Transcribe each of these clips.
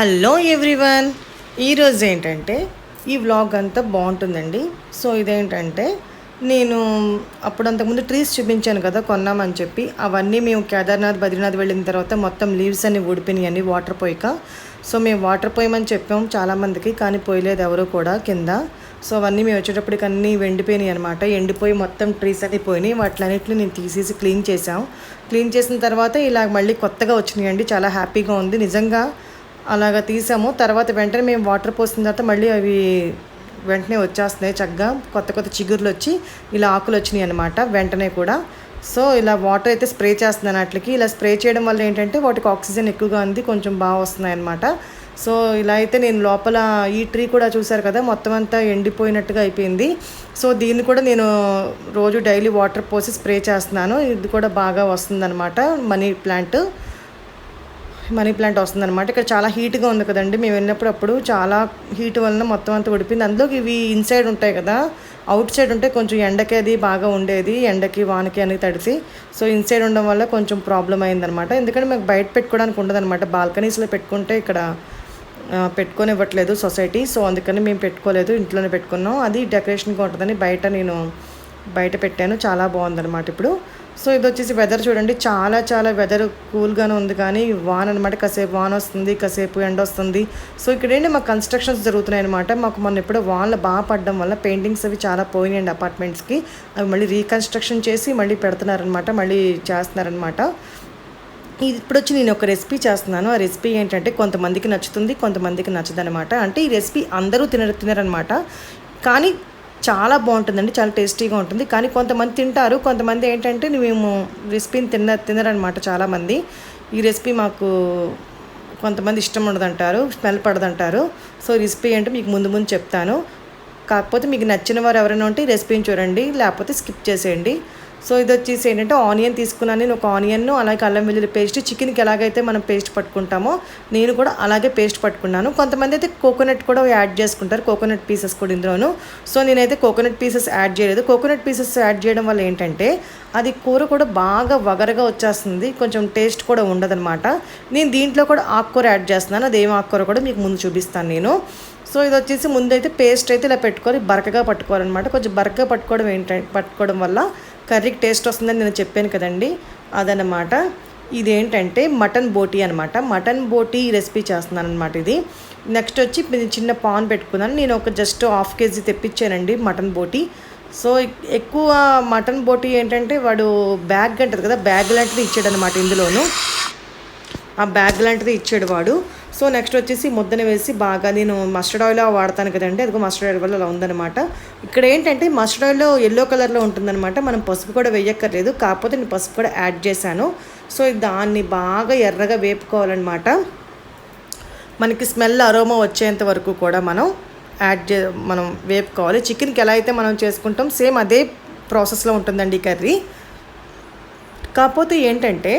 Hello everyone. ఈరోజు ఏంటంటే ఈ వ్లాగ్ అంతా బాగుంటుందండి. సో ఇదేంటంటే నేను అప్పుడు అంతకుముందు ట్రీస్ చూపించాను కదా కొన్నామని చెప్పి. అవన్నీ మేము కేదార్నాథ్ బద్రీనాథ్ వెళ్ళిన తర్వాత మొత్తం లీవ్స్ అన్ని ఊడిపోయినాయి అన్ని వాటర్ పోయిక. సో మేము వాటర్ పోయమని చెప్పాం చాలామందికి కానీ పోయలేదు ఎవరు కూడా కింద. సో అవన్నీ మేము వచ్చేటప్పటికి అన్నీ ఎండిపోయినాయి అనమాట ఎండిపోయి మొత్తం ట్రీస్ అన్ని పోయినాయి. వాటిలన్నింటిని నేను తీసేసి క్లీన్ చేసాం క్లీన్ చేసిన తర్వాత ఇలా మళ్ళీ కొత్తగా వచ్చినాయండి. చాలా హ్యాపీగా ఉంది. నిజంగా అలాగ తీసాము. తర్వాత వెంటనే మేము వాటర్ పోసిన తర్వాత మళ్ళీ అవి వెంటనే వచ్చేస్తున్నాయి చక్కగా. కొత్త కొత్త చిగుర్లు వచ్చి ఇలా ఆకులు వచ్చినాయి అనమాట వెంటనే కూడా. సో ఇలా వాటర్ అయితే స్ప్రే చేస్తున్నాను వాటికి ఇలా స్ప్రే చేయడం వల్ల ఏంటంటే వాటికి ఆక్సిజన్ ఎక్కువగా ఉంది కొంచెం బాగా వస్తున్నాయి అనమాట సో ఇలా అయితే నేను లోపల ఈ ట్రీ కూడా చూసారు కదా మొత్తం అంతా ఎండిపోయినట్టుగా అయిపోయింది. సో దీన్ని కూడా నేను రోజు డైలీ వాటర్ పోసి స్ప్రే చేస్తున్నాను. ఇది కూడా బాగా వస్తుందన్నమాట మనీ ప్లాంట్. మనీ ప్లాంట్ వస్తుందన్నమాట. ఇక్కడ చాలా హీట్గా ఉంది కదండి. మేము వెళ్ళినప్పుడు అప్పుడు చాలా హీట్ వలన మొత్తం అంతా ఉడిపోయింది అందులోకి ఇవి ఇన్సైడ్ ఉంటాయి కదా అవుట్ సైడ్ ఉంటే కొంచెం ఎండకి అది బాగా ఉండేది ఎండకి వానకి అనేది తడిసి. సో ఇన్సైడ్ ఉండడం వల్ల కొంచెం ప్రాబ్లం అయిందనమాట ఎందుకంటే మాకు బయట పెట్టుకోవడానికి ఉండదన్నమాట. బాల్కనీస్లో పెట్టుకుంటే ఇక్కడ పెట్టుకొని ఇవ్వట్లేదు సొసైటీ. సో అందుకని మేము పెట్టుకోలేదు ఇంట్లోనే పెట్టుకున్నాం. అది డెకరేషన్గా ఉంటుందని బయట నేను బయట పెట్టాను. చాలా బాగుందన్నమాట ఇప్పుడు. సో ఇది వచ్చేసి వెదర్ చూడండి. చాలా చాలా వెదర్ కూల్గానే ఉంది. కానీ వాన్ అనమాట కాసేపు వాన్ వస్తుంది కాసేపు ఎండ వస్తుంది. సో ఇక్కడ ఏంటి మాకు కన్స్ట్రక్షన్స్ జరుగుతున్నాయి అనమాట మాకు మొన్న ఎప్పుడో వాన్లు బాగా పడడం వల్ల పెయింటింగ్స్ అవి చాలా పోయినాయండి అపార్ట్మెంట్స్కి అవి మళ్ళీ రీకన్స్ట్రక్షన్ చేసి మళ్ళీ పెడుతున్నారనమాట మళ్ళీ చేస్తున్నారనమాట ఇది ఇప్పుడు వచ్చి నేను ఒక రెసిపీ చేస్తున్నాను. ఆ రెసిపీ ఏంటంటే కొంతమందికి నచ్చుతుంది కొంతమందికి నచ్చదనమాట అంటే ఈ రెసిపీ అందరూ తినరు తినరనమాట కానీ చాలా బాగుంటుందండి చాలా టేస్టీగా ఉంటుంది. కానీ కొంతమంది తింటారు కొంతమంది ఏంటంటే మేము రెసిపీని తిన్న తినరనమాట చాలామంది. ఈ రెసిపీ మాకు కొంతమంది ఇష్టం ఉండదంటారు స్మెల్ పడదంటారు. సో రెసిపీ ఏంటో మీకు ముందు ముందు చెప్తాను. కాకపోతే మీకు నచ్చిన వారు ఎవరైనా ఉంటే ఈ రెసిపీని చూడండి లేకపోతే స్కిప్ చేసేయండి. సో ఇది వచ్చేసి ఏంటంటే ఆనియన్ తీసుకున్నాను నేను ఒక ఆనియన్ను అలాగే అల్లం వెల్లుల్లి పేస్ట్ చికెన్కి ఎలాగైతే మనం పేస్ట్ పట్టుకుంటామో నేను కూడా అలాగే పేస్ట్ పట్టుకున్నాను. కొంతమంది అయితే కోకోనట్ కూడా యాడ్ చేసుకుంటారు కోకోనట్ పీసెస్ కూడా ఇందులోను. సో నేనైతే కోకోనట్ పీసెస్ యాడ్ చేయలేదు. కోకోనట్ పీసెస్ యాడ్ చేయడం వల్ల ఏంటంటే అది కూర కూడా బాగా వగరగా వచ్చేస్తుంది కొంచెం టేస్ట్ కూడా ఉండదన్నమాట. నేను దీంట్లో కూడా ఆకుకూర యాడ్ చేస్తున్నాను అదేం ఆకుకూర కూడా మీకు ముందు చూపిస్తాను నేను. సో ఇది వచ్చేసి ముందైతే పేస్ట్ అయితే ఇలా పెట్టుకొని బరకగా పట్టుకోవాలన్నమాట. కొంచెం బరకగా పట్టుకోవడం ఏంటంటే పట్టుకోవడం వల్ల కర్రీకి టేస్ట్ వస్తుందని నేను చెప్పాను కదండి అదనమాట ఇదేంటంటే మటన్ బోటీ అనమాట మటన్ బోటీ రెసిపీ చేస్తున్నాను అనమాట ఇది. నెక్స్ట్ వచ్చి చిన్న పాన్ పెట్టుకున్నాను. నేను ఒక జస్ట్ హాఫ్ కేజీ తెప్పించానండి మటన్ బోటీ. సో ఎక్కువ మటన్ బోటీ ఏంటంటే వాడు బ్యాగ్ అంటారు కదా బ్యాగ్ లాంటిది ఇచ్చాడు అనమాట ఇందులోను. ఆ బ్యాగ్ లాంటిది ఇచ్చాడు వాడు. సో నెక్స్ట్ వచ్చేసి ముద్దన వేసి బాగా నేను మస్టర్డ్ ఆయిల్ వాడతాను కదండి. అదిగో మస్టర్డ్ ఆయిల్ వల్ల అలా ఉందనమాట ఇక్కడ ఏంటంటే మస్టర్డ్ ఆయిల్లో ఎల్లో కలర్లో ఉంటుందన్నమాట. మనం పసుపు కూడా వేయక్కర్లేదు. కాకపోతే నేను పసుపు కూడా యాడ్ చేశాను. సో దాన్ని బాగా ఎర్రగా వేపుకోవాలన్నమాట. మనకి స్మెల్ అరోమా వచ్చేంత వరకు కూడా మనం యాడ్ చే మనం వేపుకోవాలి. చికెన్కి ఎలా అయితే మనం చేసుకుంటాం సేమ్ అదే ప్రాసెస్లో ఉంటుందండి ఈ కర్రీ కాకపోతే ఏంటంటే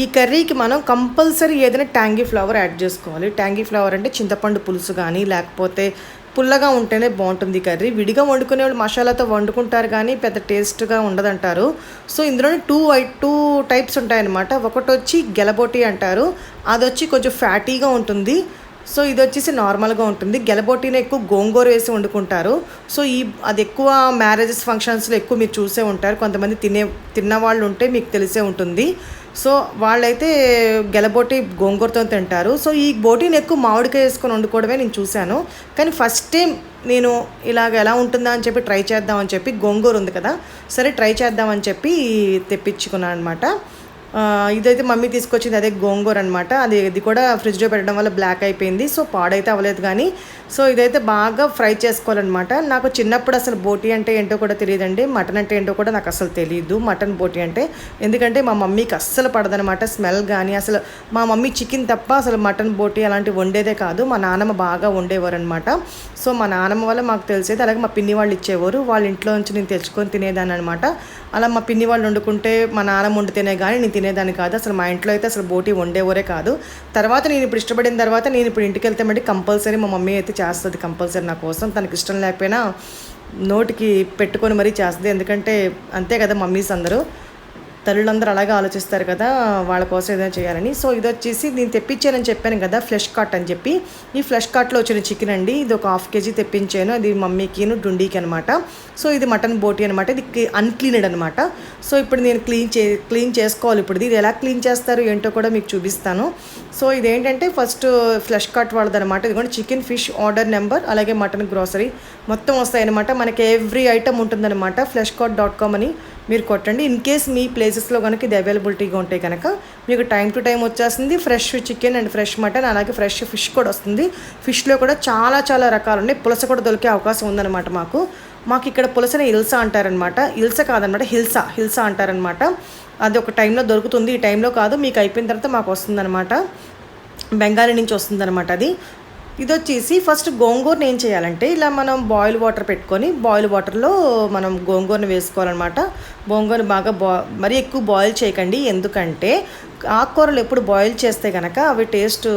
ఈ కర్రీకి మనం కంపల్సరీ ఏదైనా ట్యాంగీ ఫ్లవర్ యాడ్ చేసుకోవాలి. ట్యాంగీ ఫ్లవర్ అంటే చింతపండు పులుసు కానీ లేకపోతే పుల్లగా ఉంటేనే బాగుంటుంది కర్రీ. విడిగా వండుకునే వాళ్ళు మసాలాతో వండుకుంటారు కానీ పెద్ద టేస్ట్గా ఉండదంటారు. సో ఇందులోనే టూ ఐ టూ టైప్స్ ఉంటాయన్నమాట. ఒకటి వచ్చి గెలబోటి అంటారు. అది వచ్చి కొంచెం ఫ్యాటీగా ఉంటుంది. సో ఇది వచ్చేసి నార్మల్గా ఉంటుంది. గెలబోటీని ఎక్కువ గోంగూర వేసి వండుకుంటారు. సో ఈ అది ఎక్కువ మ్యారేజెస్ ఫంక్షన్స్లో ఎక్కువ మీరు చూసే ఉంటారు. కొంతమంది తినే తిన్న వాళ్ళు ఉంటే మీకు తెలిసే ఉంటుంది. సో వాళ్ళైతే గెలబొట్టి గోంగూరతో తింటారు. సో ఈ బోటీని ఎక్కువ మామిడికాయ వేసుకొని వండుకోవడమే నేను చూశాను. కానీ ఫస్ట్ టైం నేను ఇలాగ ఎలా ఉంటుందా అని చెప్పి ట్రై చేద్దామని చెప్పి గోంగూర ఉంది కదా సరే ట్రై చేద్దామని చెప్పి తెప్పించుకున్నాను అనమాట ఇదైతే మమ్మీ తీసుకొచ్చింది అదే గోంగూర అనమాట అది ఇది కూడా ఫ్రిడ్జ్లో పెట్టడం వల్ల బ్లాక్ అయిపోయింది. సో పాడైతే అవ్వలేదు కానీ సో ఇదైతే బాగా ఫ్రై చేసుకోవాలన్నమాట. నాకు చిన్నప్పుడు అసలు బోటీ అంటే ఏంటో కూడా తెలియదండి. మటన్ అంటే ఏంటో కూడా నాకు అసలు తెలియదు మటన్ బోటీ అంటే. ఎందుకంటే మా మమ్మీకి అస్సలు పడదనమాట స్మెల్ కానీ అసలు మా మమ్మీ చికెన్ తప్ప అసలు మటన్ బోటీ అలాంటివి వండేదే కాదు. మా నాన్నమ్మ బాగా వండేవారు అనమాట సో మా నాన్నమ్మ వల్ల మాకు తెలిసేది అలాగే మా పిన్ని వాళ్ళు ఇచ్చేవారు. వాళ్ళ ఇంట్లో నుంచి నేను తెచ్చుకొని తినేదాన్ని అనమాట అలా మా పిన్ని వాళ్ళు వండుకుంటే మా నాన్నమ్మ వండితేనే కానీ నేను తినేదాన్ని కాదు. అసలు మా ఇంట్లో అయితే అసలు బోటీ వండేవరే కాదు. తర్వాత నేను ఇప్పుడు ఇష్టపడిన తర్వాత నేను ఇప్పుడు ఇంటికి వెళ్తే మళ్ళీ కంపల్సరీ మా మమ్మీ అయితే చేస్తుంది కంపల్సరీ నా కోసం. తనకి ఇష్టం లేకపోయినా నోటికి పెట్టుకొని మరీ చేస్తుంది. ఎందుకంటే అంతే కదా మమ్మీస్ అందరూ. తల్లులందరూ అలాగే ఆలోచిస్తారు కదా వాళ్ళ కోసం ఏదైనా చేయాలని. సో ఇది వచ్చేసి నేను తెప్పించానని చెప్పాను కదా ఫ్లెష్ కాట్ అని చెప్పి. ఈ ఫ్లెష్ కాట్లో వచ్చిన చికెన్ అండి ఇది ఒక హాఫ్ కేజీ తెప్పించాను. అది మమ్మీకిను డుండీకి అనమాట సో ఇది మటన్ బోటి అనమాట ఇది అన్క్లీనెడ్ అనమాట సో ఇప్పుడు నేను క్లీన్ చే క్లీన్ చేసుకోవాలి ఇప్పుడు ఇది ఎలా క్లీన్ చేస్తారు ఏంటో కూడా మీకు చూపిస్తాను. సో ఇదేంటంటే ఫస్ట్ ఫ్లెష్ కట్ వాళ్ళదనమాట ఇదిగోండి చికెన్ ఫిష్ ఆర్డర్ నెంబర్ అలాగే మటన్ గ్రోసరీ. మొత్తం వస్తాయన్నమాట. మనకి ఎవ్రీ ఐటమ్ ఉంటుందన్నమాట. ఫ్లెష్ కట్ డాట్ కామ్ అని మీరు కొట్టండి. ఇన్ కేస్ మీ ప్లేసెస్లో కనుక ఇది అవైలబిలిటీగా ఉంటే కనుక మీకు టైం టు టైం వచ్చేస్తుంది. Fresh chicken and fresh mutton అలాగే ఫ్రెష్ ఫిష్ కూడా వస్తుంది. ఫిష్లో కూడా చాలా చాలా రకాలు ఉన్నాయి పులస కూడా దొరికే అవకాశం ఉందన్నమాట మాకు. మాకు ఇక్కడ పులసని ఇల్సా అంటారనమాట ఇల్స కాదనమాట హిల్సా హిల్సా అంటారనమాట అది ఒక టైంలో దొరుకుతుంది. ఈ టైంలో కాదు మీకు అయిపోయిన తర్వాత మాకు వస్తుందన్నమాట. బెంగాలీ నుంచి వస్తుందనమాట అది. ఇది వచ్చేసి ఫస్ట్ గోంగూరని ఏం చేయాలంటే ఇలా మనం బాయిల్ వాటర్ పెట్టుకొని బాయిల్ వాటర్లో మనం గోంగూరని వేసుకోవాలన్నమాట. గోంగూరని బాగా బా మరీ ఎక్కువ బాయిల్ చేయకండి. ఎందుకంటే ఆకుకూరలు ఎప్పుడు బాయిల్ చేస్తే కనుక అవి టేస్ట్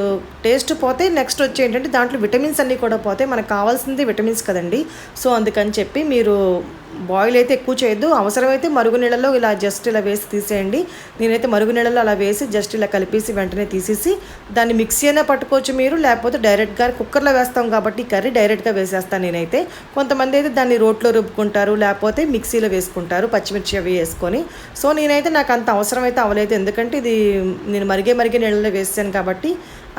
టేస్ట్ పోతే నెక్స్ట్ వచ్చి ఏంటంటే దాంట్లో విటమిన్స్ అన్నీ కూడా పోతే మనకు కావాల్సింది విటమిన్స్ కదండి. సో అందుకని చెప్పి మీరు బాయిల్ అయితే ఎక్కువ చేయొద్దు. అవసరమైతే మరుగు నీళ్ళలో ఇలా జస్ట్ ఇలా వేసి తీసేయండి. నేనైతే మరుగునీళ్ళలో అలా వేసి జస్ట్ ఇలా కలిపేసి వెంటనే తీసేసి దాన్ని మిక్సీ అయినా పట్టుకోవచ్చు మీరు లేకపోతే డైరెక్ట్గా కుక్కర్లో వేస్తాం కాబట్టి కర్రీ డైరెక్ట్గా వేసేస్తాను నేనైతే. కొంతమంది అయితే దాన్ని రోట్లో రుబ్బుకుంటారు లేకపోతే మిక్సీలో వేసుకుంటారు పచ్చిమిర్చి అవి వేసుకొని. సో నేనైతే నాకు అంత అవసరం అయితే అవ్వలేదు ఎందుకంటే ఇది నేను మరిగే మరిగే నీళ్ళలో వేసాను కాబట్టి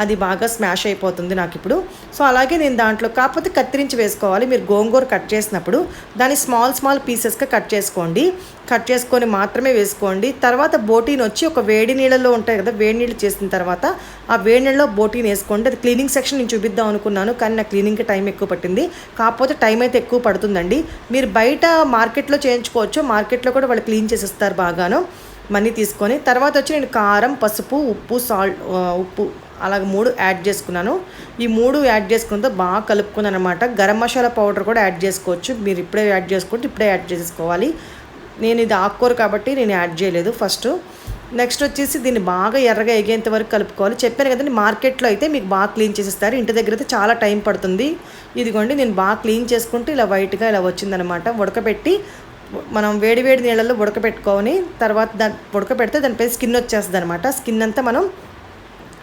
అది బాగా స్మాష్ అయిపోతుంది నాకు ఇప్పుడు. సో అలాగే నేను దాంట్లో కాకపోతే కత్తిరించి వేసుకోవాలి. మీరు గోంగూర కట్ చేసినప్పుడు దాన్ని స్మాల్ స్మాల్ పీసెస్గా కట్ చేసుకోండి. కట్ చేసుకొని మాత్రమే వేసుకోండి. తర్వాత బోటీని వచ్చి ఒక వేడి నీళ్ళలో ఉంటాయి కదా వేడి నీళ్ళు చేసిన తర్వాత ఆ వేడి నీళ్ళలో బోటీని వేసుకోండి. అది క్లీనింగ్ సెక్షన్ నేను చూపిద్దాం అనుకున్నాను కానీ నా క్లీనింగ్కి టైం ఎక్కువ పట్టింది. కాకపోతే టైం అయితే ఎక్కువ పడుతుందండి. మీరు బయట మార్కెట్లో చేయించుకోవచ్చు. మార్కెట్లో కూడా వాళ్ళు క్లీన్ చేసేస్తారు బాగాను. మనీ తీసుకొని తర్వాత వచ్చి నేను కారం పసుపు ఉప్పు సాల్ట్ ఉప్పు అలాగ మూడు యాడ్ చేసుకున్నాను. ఈ మూడు యాడ్ చేసుకున్నతో బాగా కలుపుకున్నాను అనమాట గరం మసాలా పౌడర్ కూడా యాడ్ చేసుకోవచ్చు. మీరు ఇప్పుడే యాడ్ చేసుకుంటే ఇప్పుడే యాడ్ చేసుకోవాలి. నేను ఇది ఆకుకూర కాబట్టి నేను యాడ్ చేయలేదు ఫస్ట్. నెక్స్ట్ వచ్చేసి దీన్ని బాగా ఎర్రగా ఎగేంత వరకు కలుపుకోవాలి. చెప్పాను కదండి మార్కెట్లో అయితే మీకు బాగా క్లీన్ చేసేస్తారు. ఇంటి దగ్గర అయితే చాలా టైం పడుతుంది. ఇదిగోండి నేను బాగా క్లీన్ చేసుకుంటే ఇలా వైట్గా ఇలా వచ్చిందనమాట ఉడకబెట్టి మనం వేడి వేడి నీళ్ళల్లో ఉడకబెట్టుకొని తర్వాత దాన్ని ఉడకబెడితే దానిపై స్కిన్ వచ్చేస్తుంది అనమాట స్కిన్ అంతా మనం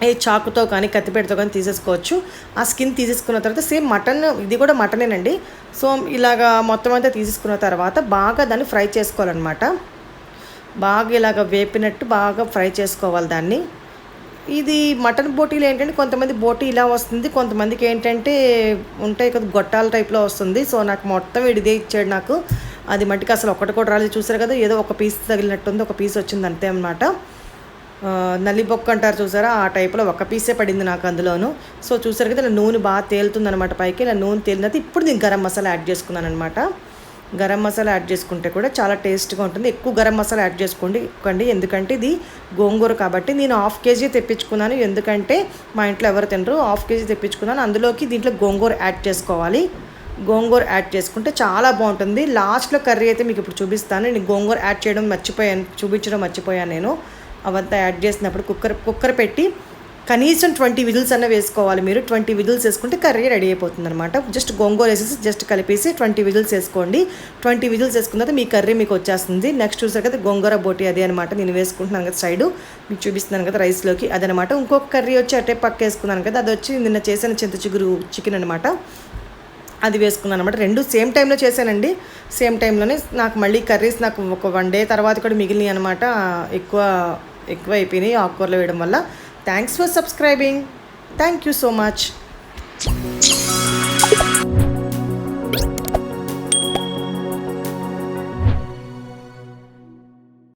ఏ చాకుతో కానీ కత్తిపెడితో కానీ తీసేసుకోవచ్చు. ఆ స్కిన్ తీసేసుకున్న తర్వాత సేమ్ మటన్ ఇది కూడా మటనేనండి. సో ఇలాగా మొత్తం అంతా తీసేసుకున్న తర్వాత బాగా దాన్ని ఫ్రై చేసుకోవాలన్నమాట. బాగా ఇలాగ వేపినట్టు బాగా ఫ్రై చేసుకోవాలి దాన్ని. ఇది మటన్ బోటీలు ఏంటంటే కొంతమంది బోటీ ఇలా వస్తుంది కొంతమందికి ఏంటంటే ఉంటాయి కదా గొట్టాల టైప్లో వస్తుంది. సో నాకు మొత్తం ఇదే ఇచ్చాడు నాకు. అది మట్టికి అసలు ఒకటి కూడా రాలేదు. చూసారు కదా ఏదో ఒక పీస్ తగిలినట్టుంది ఒక పీస్ వచ్చింది అంతే అనమాట నల్లిబొక్క అంటారు చూసారా? ఆ టైప్లో ఒక పీసే పడింది నాకు అందులోను. సో చూసారు కదా ఇలా నూనె బాగా తేలుతుంది అనమాట పైకి. ఇలా నూనె తేలిన ఇప్పుడు నేను గరం మసాలా యాడ్ చేసుకున్నాను అనమాట గరం మసాలా యాడ్ చేసుకుంటే కూడా చాలా టేస్ట్గా ఉంటుంది. ఎక్కువ గరం మసాలా యాడ్ చేసుకోండి కండి. ఎందుకంటే ఇది గోంగూర కాబట్టి నేను హాఫ్ కేజీ తెప్పించుకున్నాను. ఎందుకంటే మా ఇంట్లో ఎవరు తినరు హాఫ్ కేజీ తెప్పించుకున్నాను. అందులోకి దీంట్లో గోంగూర యాడ్ చేసుకోవాలి. గోంగూర యాడ్ చేసుకుంటే చాలా బాగుంటుంది. లాస్ట్లో కర్రీ అయితే మీకు ఇప్పుడు చూపిస్తాను. నేను గోంగూర యాడ్ చేయడం మర్చిపోయాను చూపించడం మర్చిపోయాను నేను. అవంతా యాడ్ చేసినప్పుడు కుక్కర్ కుక్కర్ పెట్టి కనీసం ట్వంటీ విజిల్స్ అన్న వేసుకోవాలి మీరు. ట్వంటీ విజిల్స్ వేసుకుంటే కర్రీ రెడీ అయిపోతుంది అనమాట జస్ట్ గోంగూర వేసేసి జస్ట్ కలిపేసి ట్వంటీ విజిల్స్ వేసుకోండి. ట్వంటీ విజిల్స్ వేసుకున్న తర్వాత మీ కర్రీ మీకు వచ్చేస్తుంది. నెక్స్ట్ చూసారు కదా గోంగూర బోటి అదే అనమాట నేను వేసుకుంటున్నాను కదా సైడ్. మీకు చూపిస్తున్నాను కదా రైస్లోకి అదనమాట ఇంకొక కర్రీ వచ్చి అటే పక్క వేసుకున్నాను కదా అది వచ్చి నిన్న చేసిన చింత చిగురు చికెన్ అనమాట అది వేసుకున్నాను అనమాట రెండు సేమ్ టైంలో చేశానండి. సేమ్ టైంలోనే నాకు మళ్ళీ కర్రీస్ నాకు ఒక వన్ డే తర్వాత కూడా మిగిలినాయి అనమాట ఎక్కువ ఎక్కువ అయిపోయినాయి ఆకుకూరలు వేయడం వల్ల. Thanks for subscribing thank you so much